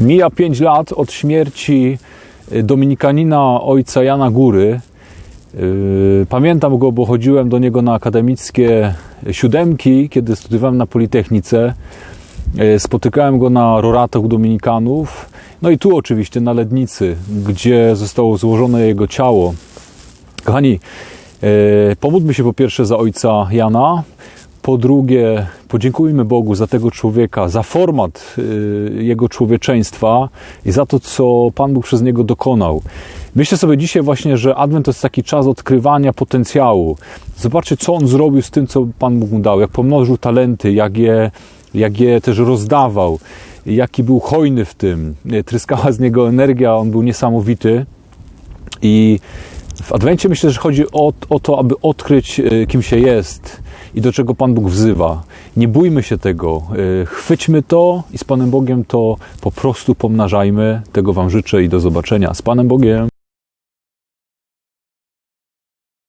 Mija 5 lat od śmierci y, dominikanina ojca Jana Góry. Yy, Pamiętam go, bo chodziłem do niego na akademickie siódemki, kiedy studiowałem na Politechnice. Yy, Spotykałem go na roratach dominikanów. No i tu oczywiście na Lednicy, gdzie zostało złożone jego ciało. Kochani, pomódlmy się po pierwsze za ojca Jana, po drugie podziękujmy Bogu za tego człowieka, za format e, jego człowieczeństwa i za to, co Pan Bóg przez niego dokonał. Myślę sobie dzisiaj właśnie, że Adwent to jest taki czas odkrywania potencjału. Zobaczcie, co on zrobił z tym, co Pan Bóg mu dał, jak pomnożył talenty, jak je, jak je też rozdawał, jaki był hojny w tym. Tryskała z niego energia, on był niesamowity. I w Adwencie myślę, że chodzi o, o to, aby odkryć, e, kim się jest i do czego Pan Bóg wzywa. Nie bójmy się tego. e, Chwyćmy to i z Panem Bogiem to po prostu pomnażajmy. Tego Wam życzę i do zobaczenia. Z Panem Bogiem.